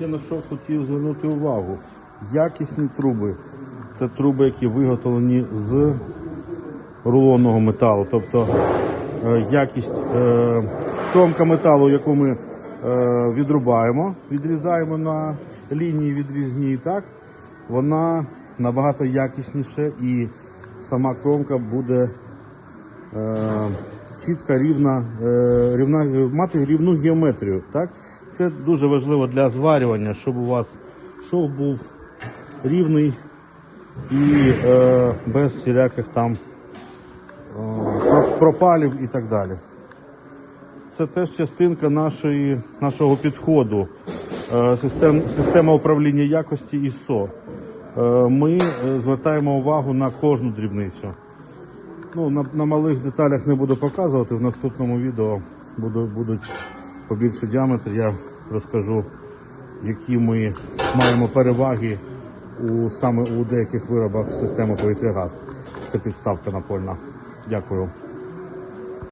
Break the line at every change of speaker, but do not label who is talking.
ще на що хотів звернути увагу. Якісні труби. Це труби, які виготовлені з рулонного металу. Тобто е, якість е, кромка металу, яку ми е, відрубаємо, відрізаємо на лінії відрізні, так, вона набагато якісніше і сама кромка буде чітка, рівна, рівна, мати рівну геометрію. Так? Це дуже важливо для зварювання, щоб у вас шов був рівний і е, без всіляких там е, пропалів і так далі. Це теж частинка нашої, нашого підходу. Е, Систем, система управління якості ІСО. Е, Ми е, звертаємо увагу на кожну дрібницю. Ну, на, на малих деталях не буду показувати. В наступному відео буду, будуть побільше діаметр. Я розкажу, які ми маємо переваги у саме у деяких виробах системи повітря газ. Це підставка напольна. Дякую.